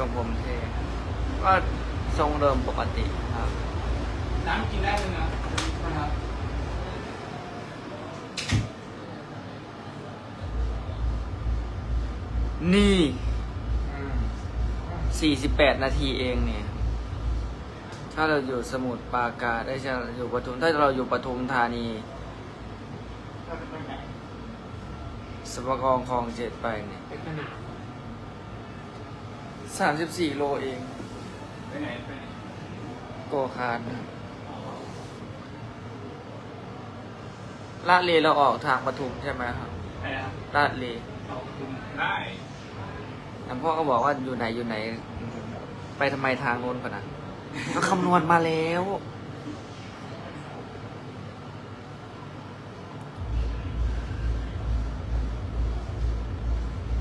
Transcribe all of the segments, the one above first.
ทรงผมเท่ก็ทรงเดิมปกติครับ น้ำกินได้เลยนะนะครับ นี่อืม48 นาทีเองเนี่ย ถ้าเราอยู่สมุทรปราการได้ใช่อยู่ปทุม ถ้าเราอยู่ปทุมธานีเราจะไปไหนสมกองคลองเจ็ดไปเนี่ยไป สนาม34โลเอง ไปไหนไปไหนโกคาร์ดลาดเลเราออกทางปทุมใช่ไหมครับไปนะครับลาดเลเอาคุณได้แต่พ่อก็บอกว่าอยู่ไหนอยู่ไหน ไปทำไมทางโน้นก่อนนะ ก็คำนวณมาแล้ว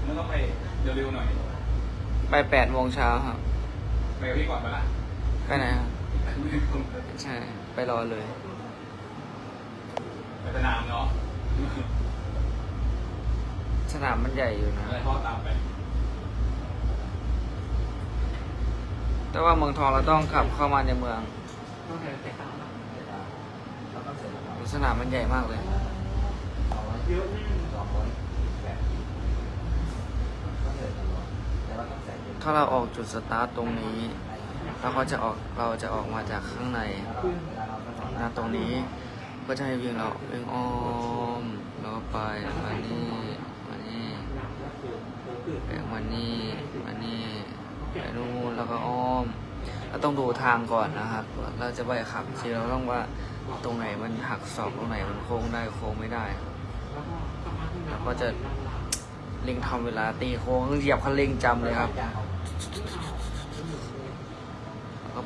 มันต้องไปเร็วๆหน่อย ไป8โมงเช้าครับ ไปกับพี่ก่อนปะล่ะไปไหนครับ ใช่ ไปรอเลย ไปสนามเนาะสนามมันใหญ่อยู่นะ อะไรพ่อตามไป แต่ว่าเมืองทองเราต้องขับเข้ามาในเมืองต้องไปแต่ตามสนามมันใหญ่มากเลย เยอะแน่ ถ้าเราออกจุดสตาร์ทตรงนี้ แล้วเขาจะออกเราจะออกมาจากข้างในนะตรงนี้ก็จะให้วิ่งเราวิ่งอ้อมแล้วก็ไปมานี่มานี่ไปมานี่มานี่ไปนู่นแล้วก็อ้อมเราต้องดูทางก่อนนะครับ เราจะไปขับทีเราต้องว่าตรงไหนมันหักศอกตรงไหนมันโค้งได้โค้งไม่ได้แล้วก็จะเล็งทำเวลาตีโค้งเหยียบคันเร่งจำเลยครับ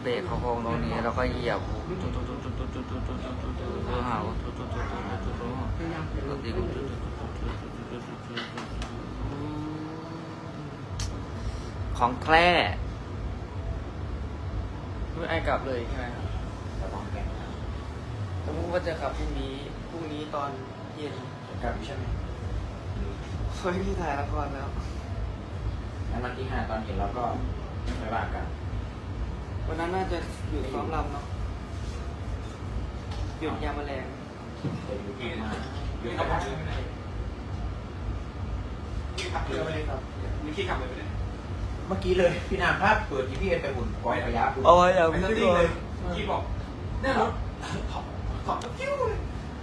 เบรกเขาโค้งตรงนี้แล้วก็เหยียบตุ๊ดตุ๊ดตุ๊ดตุ๊ดตุ๊ดตุ๊ดตุ๊ดตุ๊ดตุ๊ดตุ๊ดตุ๊ดหาวตุ๊ดตุ๊ดตุ๊ดตุ๊ดตุ๊ดตุ๊ดแล้วตีตุ๊ดตุ๊ดตุ๊ดตุ๊ดตุ๊ดตุ๊ดตุ๊ดตุ๊ดตุ๊ดของแคร่ไม่ไอ้กลับเลยใช่ไหมครับแต่พวกก็จะขับพรุ่งนี้พรุ่งนี้ตอนเย็นกับใช่ไหมเฮ้ยพี่ถ่ายละครแล้วงั้นวันที่ห้าตอนเย็นเราก็ไปว่ากัน วันนั้นน่าจะอยู่ซ้อมรำเนาะหยุดยาแมลงเดี๋ยวอยู่ที่มาพี่ขับเรือไปไหนพี่ขับเรือไปเลยครับนี่พี่ขับเรือไปไหนเมื่อกี้เลยพี่นามภาพเปิดที่พี่เอ็นไปหมุนปล่อยระยะคุณโอ้ยอย่าไปพูสดติ้ก่งอเลนยพี่บอกเนี่ยรถถอดถอดกิ้วเลย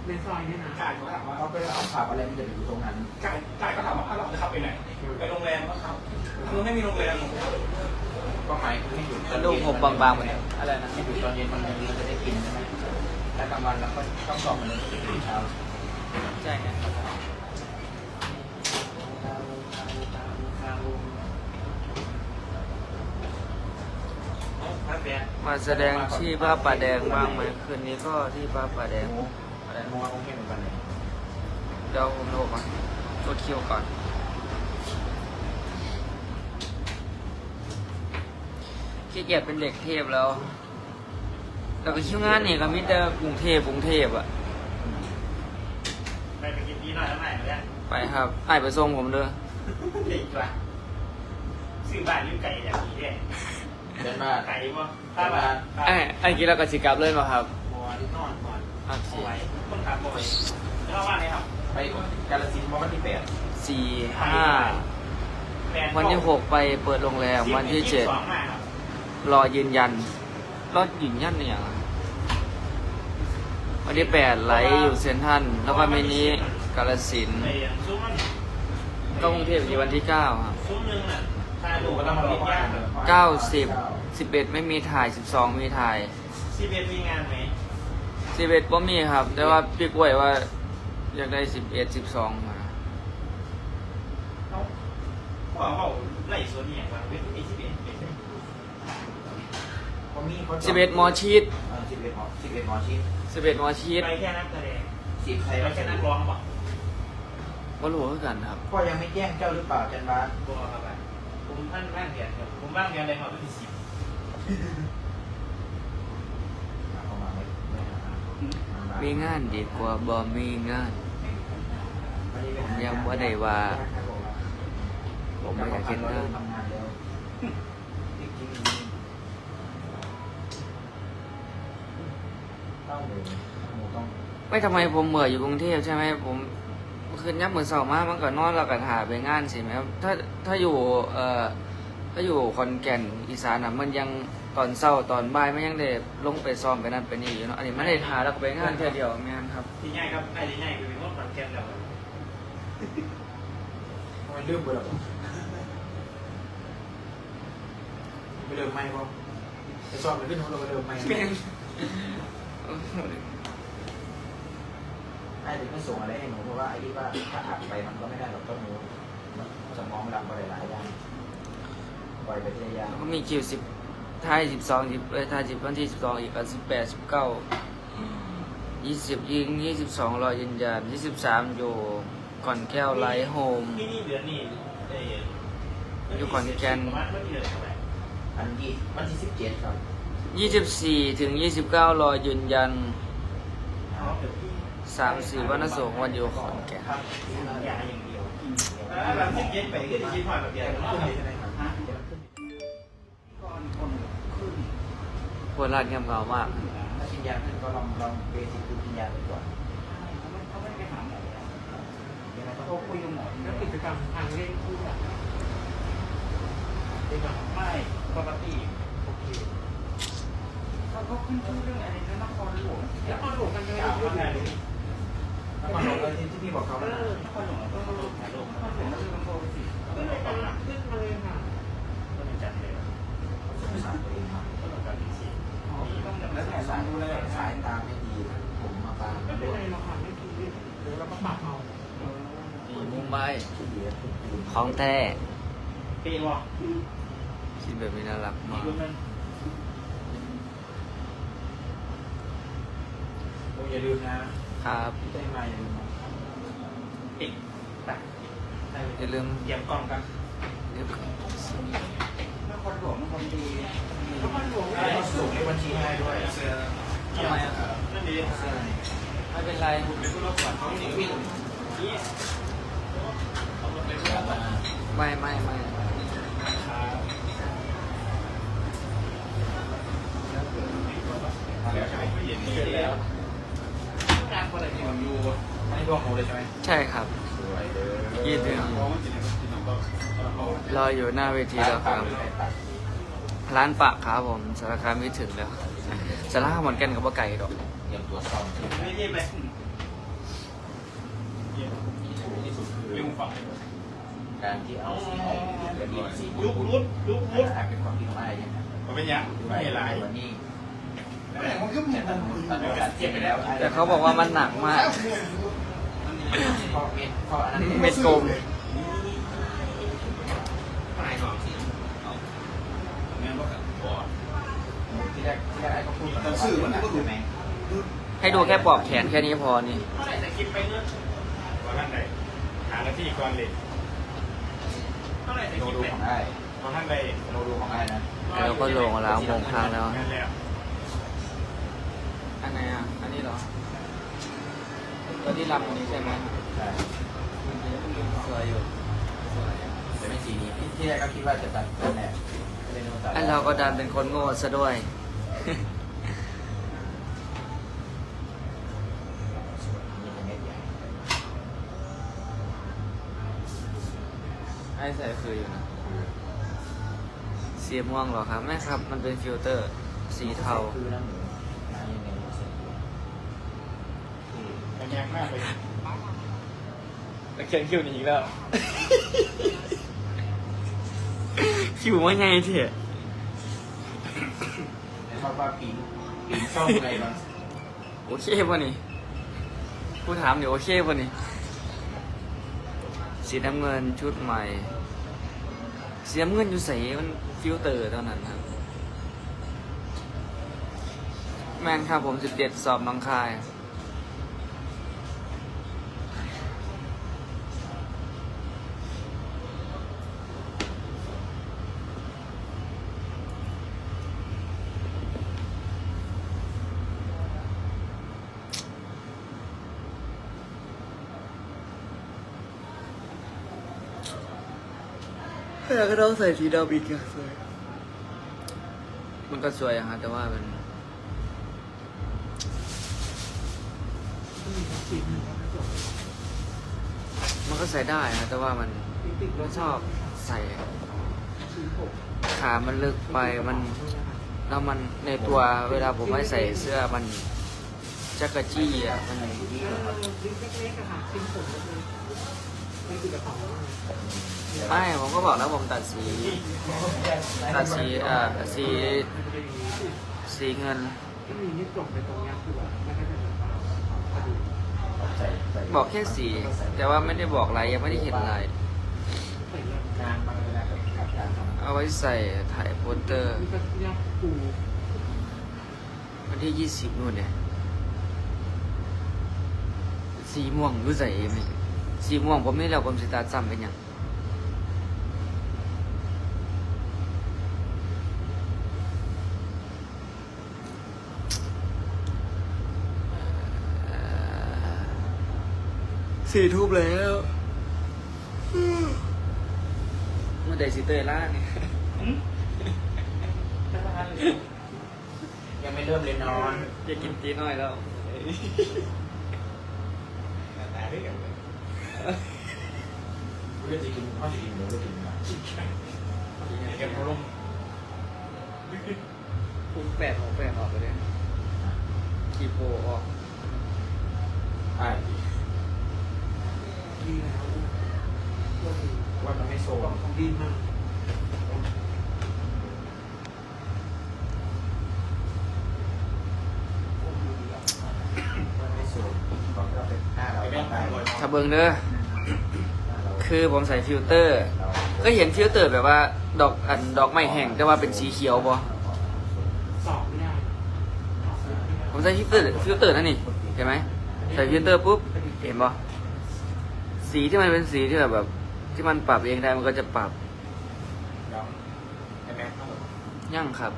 ในซอยเนี่ยนะกายเขาถามว่าเขาไปเอาขับอะไรมันจะอยู่ตรงนั้นกายกายก็ถามว่าเราจะขับไปไหนไปโรงแรมก็ขับคือไม่มีโรงแรม ก็หมายคือให้หยุดตอนดูเย็นผมบางๆไปเนี่ยอะไรนะ ให้หยุดตอนเย็นมันเราจะได้กินใช่ไหมแล้วกลางวันเราก็ต้องสอบมันเลยตื่นเช้าใช่ไงมาแสดงที่พระป่าแดงบ้างไหมคืนนี้ก็ที่พระป่าแดง อะไรมัวโอเคเหมือนกันเลย เดี๋ยวผมโทรก่อนตัวคิวก่อน ขี้เกียจเป็นเด็กเทพแล้ว แล้วก็คิวงานนี่ก็มิแต่กรุงเทพกรุงเทพอะไปไปกินดีหน่อยแล้วไหนเนี่ยไปครับไอ้ายไปส่งผมเด้อเด็กว่ะซื้อบ้านยืมไก่อย่างนี้เนี่ยเดินมาไก่บ่ถ้าบ้านไอ้ไอ้กินแล้วก็สิกลับเลยมาครับบัวที่นอนก่อนโอเคเอาไว้คนขับบ่อยแล้วว่าไงครับไปกาลสินธุ์วันที่แปดสี่ห้าวันที่หกไปเปิดโรงแรม วันที่เจ็ดสองมาครับ รอยืนยัน รอยืนยันเนี่ยงวันที่แปดไหลอยู่เซนทรันแล้วก็มินิกาลสินธุ์ไอ้ซุ้มมันก็กรุงเทพอยู่วันที่เก้าครับซุ้มหนึงน่ะถ้าดูก็ต้องมาปิดย่างเก้าสิบสิบเอ็ดไม่มีถ่ายสิบสองมีถ่ายซีเบมีงานไหมสิบเอ็ดก็มีครับ แต่ว่าพี่กล้วยว่า อยากได้สิบเอ็ดสิบสองมาเขาเขาเขาไล่ส่วนนี้อย่างว่าเว้ยมีซีเบเป็น เขามีเขาสิบเอ็ดมอชีตสิบเอ็ดหมอสิบเอ็ดหมอชิดสิบเอ็ดมอชีตไปแค่นักแสดงสิบไทยไปรัชแค่นันีกร้องบอกว่ารู้คือกันครับก็ยังไม่แจ้งเจ้าหรือเปล่าจันบาสตัวครับผมท่านบ้างเรียนครับผมบ้างเรียนอะไรมาเป็นสิบเข้ามาไม่ไม่หามีงานดีกว่าบ่มีงาน ผมยังบ่ได้ว่า ผมไม่อยากเห็นงาน ไม่ทำไมผมเหมื่อยอยู่กรุงเทพใช่ไหมผมคืนยับเหมือนเสาร์มากมันก็นอนแล้วก็ถ่ายไปงานสิไหมครับถ้าถ้าอยู่เอ่อถ้าอยู่ขอนแก่นอีสานอะมันยังตอนเช้าตอนบ่ายมันยังได้ลงไปซ้อมไปนั่นไปนี่อยู่เนาะอันนี้ไม่ได้ถ่ายแล้วก็ไปงานเท่อเดียวงานครับที่ง่ายครับไอ้ที่ง่ายคือเป็นพวกปัดแก้มแล้วทำไมลืมไปหรอไปเริ่มไม่ป่ะไปสอบไปขึ้นหัวเราไปเริ่มไม่ ไอ้ถึงไม่ส่งอะไรให้หนูเพราะว่าไอ้ที่ว่าถ้าอัดไปมันก็ไม่ได้หรอกต้นหนูสมองรับอะไรหลายอย่างปล่อยไปทีละอย่างแล้วก็มีคิวสิบท้ายสิบสองสิบเอ้ยท้ายสิบวันที่สิบสองอีกสิบแปดสิบเก้ายี่สิบยิงยี่สิบสองรอยืนยันยี่สิบสามอยู่ก่อนแก้วไลท์โฮม ที่นี่เดือนนี้อยู่ขอนแก่น ประมาณเมื่อเดือนเท่าไหร่อันที่วันที่สิบเจ็ดครับยี่สิบสี่ถึงยี่สิบเก้ารอยืนยัน อ๋อเดี๋ยวพี่ สามสี่วันศุกร์วันอยู่ขอนแก่นครับยาอย่างเดียวแบบที่เย็นไปก็จะคิดว่าแบบเดียวกันใช่ไหมครับโคราชเงียบเหงามากกินยาขึ้นก็ลองลองเบสิกคือกินยาไปก่อนเขาไม่ไปหาหมอยังไงก็เขาคุยกับหมอแล้วกิจกรรมทางเล่นคู่อะไม่ปกติโอเคเขาก็ขึ้นชื่อเรื่องอะไรนะนครหลวงนครหลวงกันเลย ที่ที่พี่บอกเขาเอแล้วอนครหลวงก็มาลงถ่ายรูปนครหลวงก็คือมันโปรสิขึ้นเลยนะขึ้นมาเลยค่ะก็เป็นจัดเลยสงสารตัวเองมากก็ต้องการที่สี่ต้องแล้วแต่สายดูแลสายตาไม่ดีผมมาบางก็เป็ด้นวอะไรยเราทำไม่ดีหรือเราก็ปรับเอามุมไบขี้เดียดทุกคืนของแท้เปย์วะคิดแบบนี้น่ารักมีมากรุ่นนั้นโอ้อย่าลืมนะ ครับพี่ได้มาอย่าลืมนะเอกตัดอย่าลืมเตรียมกล้องกันเดี๋ยวนครหลวงนครดีนครหลวงได้ก็ส่งในบัญชีให้ด้วยเสื้อทำไมอะนั่นดีไม่เป็นไรเป็นผู้รับสมัครเขาหนีวิ่งนี่ไม่ไม่ไม่ ไม่ร่วงหมูเลยใช่ไหมใช่ครับสวยเด้อยี่สิบรออยู่หน้าเวทีแล้วครับ ร้านปะครับผมสารคามไม่ถึงแล้วสารคามเหมือนกันกับว่าไก่ดอกเตรียมตัวซ้อมที่ไม่เย็นไปถูกที่สุดคือลุงฝั่งการที่เอาสีออกเป็นดีสีลุกลุกลุกลุกเป็นความที่น้องไอ้เนี่ยนะมันเป็นยังไม่หลายวันนี้แต่มันก็มีแต่ตัดตัดโอกาสเทียบไปแล้วแต่เขาบอกว่ามันหนักมาก พอเม็ดพออันนั้นเม็ดกลมหายหรอสิงั้นก็พอที่แรกที่แรกไอ้เขาพูดก่อนว่าสื่อมันก็ดูไหมให้ดูแค่ปลอกแขนแค่นี้พอนี่เท่าไหร่แต่คิดไปเรื่อยว่าท่านใดหาหน้าที่ก่อนเลยเท่าไหร่แต่โนคิดดูไปของไอ้ว่าท่านใดโนดูของไอ้นะแล้วก็ลงแล้วโมงครั้งแล้วนั่นแหละอันไหนอะอันนี้เหรอ ตัวที่รำอันนี้ใช่ไหมใช่สวยอยู่สวยแต่ไม่สีนี้ที่แรกก็คิดว่าจะตัดนั่นแหละก็เลยโดนตัดอันเราก็ดันเป็นคนโง่ซะด้วย ไอ้ใส่คืออยู่นะสีม่วงเหรอครับ ไม่ครับ มันเป็นฟิลเตอร์ สีเทา คือน้ำหมูน้ำยังไงเสร็จ มันยากมากเลยเขียนคิวนี้อีกแล้ว คิวว่าไงเถอะชอบว่าปีนปีนช่องอะไรบ้างโอเคป่ะนี่ผู้ถามเดี๋ยวโอเคป่ะนี่สีน้ำเงินชุดใหม่สีน้ำเงินอยู่ใส่มันฟิลเตอร์เท่านั้นครับ แมนครับผมสิบเจ็ดสอบน้องคาย แล้วก็ต้องใส่สีดำอีกอะสวยมันก็สวยอะฮะแต่ว่ามันมันก็ใส่ได้นะแต่ว่ามันไม่ชอบใส่ขามันลึกไปมันแล้วมันในตัวเวลาผมไม่ใส่เสื้อมันจักระจี้อะมันเออลิปเล็กๆอะค่ะชิ้นผมเลยไม่คือกระเป๋า ไม่ผมก็บอกแล้วผมตัดสี ตัดสีเอ่อสีสีเงินนะบอกแค่สี แต่ว่าไม่ได้บอกอะไรยังไม่ได้เห็นอะไรเงินงายเอาไว้ใส่ถ่ายโปสเตอร์วันที่ยี่สิบนู่นเนี่ยสีม่วงรู้ใส่ไหมสีม่วงผมนี่แหละผมสิตาจำเป็นยัง สี่ทุ่มแล้วเมื่อใดสิเตยล่าเนี่ยยังไม่เริ่มเลยนอนอยากกินตีน้อยแล้วเรื่องจะกินข้าวกินหมูหรือกินอะไรเก็บเขาลงคุณแปดของแปดออกไปเลยคีโปออกใช่ ดีแล้วว่ามันไม่โซมของดีมากมันไม่โซมของเราเป็นหน้าเราต้องได้หถ้าเบิงเด้อคือผมใส่ฟิลเตอร์ ก็เห็นฟิลเตอร์แบบว่า ดอกอันดอกไม้แห้งแต่ว่าเป็นสีเขียวบ่สอผมใส่ฟิลเตอร์ฟิลเตอร์นั่นนี่เห็นไหมใส่ฟิลเตอร์ปุ๊บเห็นบ่ สีที่มันเป็นสีที่แบบแบบ ที่มันปรับเองได้มันก็จะปรับเราไอ้แม็กซ์ทั้งหมดยั่งครับ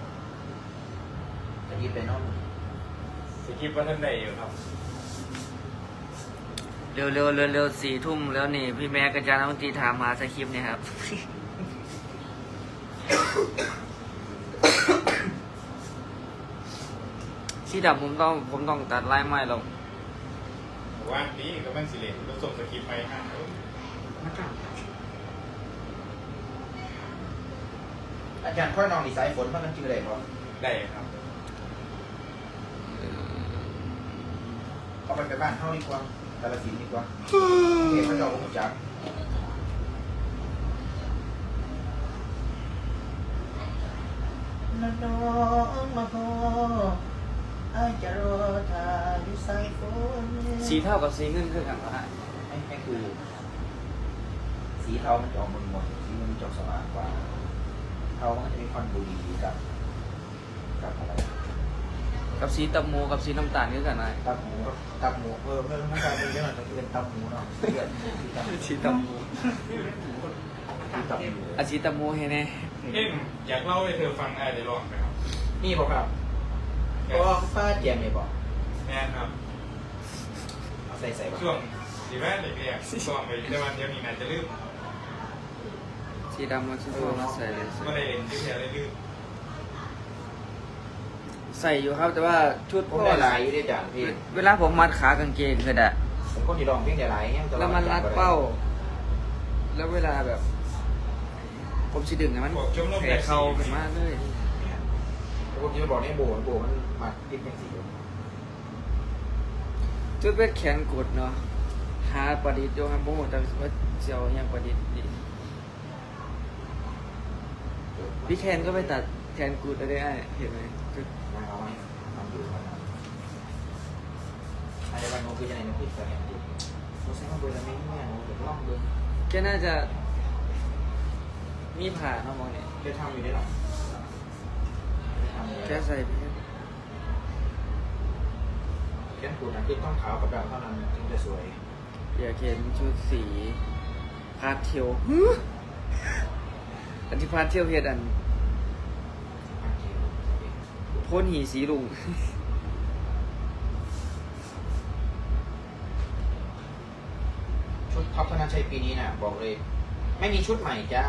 จะยิบไปนอนสกิปว่าท่านใดอยู่ครับเร็วเร็วเร็วเร็วสี่ทุ่มแล้วนี่ พี่แม็กกับอาจารย์นักดนตรีถามหาสคริปต์เนี่ยครับ ที่ดับผมต้องผมต้องตัดไล่ไม้ลง ว่านี้ก็แม่นสิเลนเราส่งสคริปต์ไปให้หน้ากากอาจารย์ค่อยนอนดีไซน์ฝนมันมันชื่ออะไรก่อนได้ครับเอาไปไปบ้านเข้าดีกว่าแต่ละสีดีกว่าเก็บพระเจ้าองค์จักรน้องมาพอ สีเท่ากับสีเงินคือกันปะฮะไม่ไม่คือ สีเทามันจะออกมนมนๆสีเงินมันจะออกสว่างกว่า เทามันก็จะมีควันบุหรี่กับกับอะไรกับสีตับหมูกับสีน้ำตาลคือกันไหมตับหมูตับหมูเออเพิ่มน้ำตาลไปเยอะหน่อยจะเป็นตับหมูเนาะเลือดที่ตับหมูสีตับหมูที่ตับหมูอาสีตับหมูเห็นไหมเอ็มอยากเล่าให้เธอฟังอะไรได้ลองไหมครับนี่บอกครับก็ฟ้าเจียมเนี่ยบอกแม่ครับเอา ใส่ใส่บ่ช่วงสีแม่เด็กเนี่ยช่วงไปแต่วันเดียวนี้นานจะลืมสีดำมาชุดตัวมาใส่เลยเมื่อไรเรียนที่เพียได้ลืมใส่อยู่ครับแต่ว่าชุดผมได้หลายอยู่ด้วยจ้ะพี่เวลาผมมัดขากางเกงคืออะผมก็ที่ลองเพียงแต่หลายเนี่ยแล้วมันรัดเป้า แล้วเวลาแบบ ผมสิดึงไงมันบอกชมรมแผลเข่าขึ้นมาเลยผมจะบอกเนี่ยโบโบมันมาติดเป็นสี จุดเป็นแขนกดเนาะหาประดิษฐ์โยฮัมโบแต่ว่าเซียวยังประดิษฐ์ดีพี่แคนก็ไปตัดแขนกูดได้ไอ้เห็นไหมจุดมาเอาไหมทำอยู่ครับอะไรบ้างโน้คือจะไหนโน้คือจะไหนดีโน้ใช้ข้าวเบอร์แล้วไม่เนี่ยโน้เดี๋ยวลองดูแกน่าจะมีผ่าเนาะมองเนี่ยจะทำอยู่ได้หรอแกใส่พี่ แค่คุณนะที่ต้องขาวกับดำเท่านั้นถึงจะสวย อยากเห็นชุดสีพาสเทลอันที่พาสเทลเฮ็ดอันโพ่นหีสีลุงชุดท็อปธนาชัยปีนี้นะบอกเลย ไม่มีชุดใหม่จ้า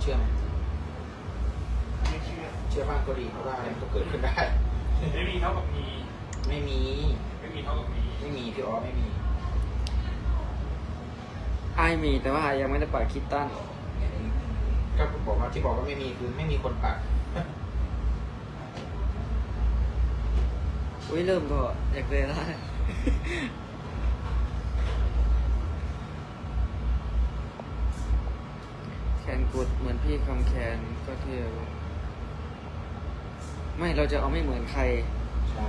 เชื่อไหมไม่เชื่อ เชื่อบ้างก็ดีเพราะว่าอะไรมันก็เกิดขึ้นได้ ไม่มีเท่ากับมี ไม่มี ไม่มีเท่ากับมีไม่มีพี่อ๋อไม่มีไอายมีแต่ว่าอายยังไม่ได้ปัดคิดตั้นก็บอกว่าที่บอกว่าไม่มีคือไม่มีคนปักอุ้ยเริ่มก็อยากเลยได้แคนกุดเหมือนพี่คำแคนก็เที่ยว ไม่เราจะเอาไม่เหมือนใคร ใช่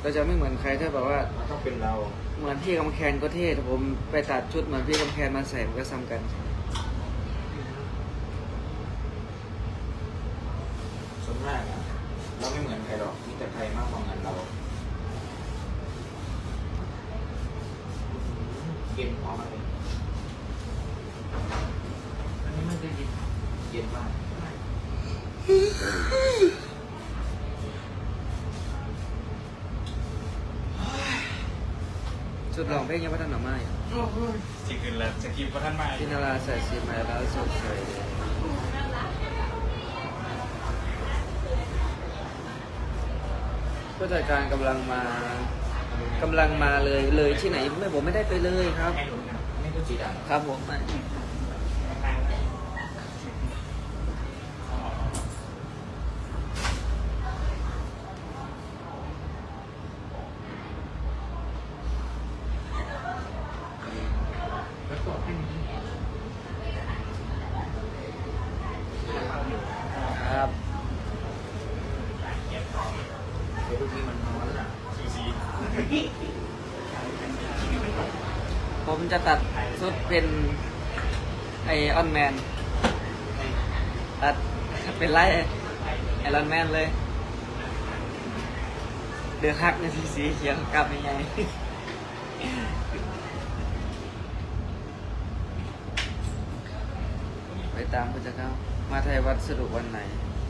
เราจะไม่เหมือนใครถ้าแบบว่า มันต้องเป็นเรา เหมือนพี่คำแคนก็เท่แต่ผมไปตัดชุดเหมือนพี่คำแคนมาใส่มันก็ซ้ำกัน สิคืนแล้วสกิปก็ท่านมาพี่นาราใส่สีใหม่แล้วสดใสผู้จัดการกำลังมากำลังมาเลยเลยที่ไหนไม่ผมไม่ได้ไปเลยครับให้หนุนนะไม่รู้สีดครับผม จะตัดชุดเป็นไอออนแมนตัดเป็นไล่ไอรอนแมนเลย เดือดฮักในสีสีเขียวกลับยังไงไปตามผู้จัดการมาไทยวัดสรุปวันไหน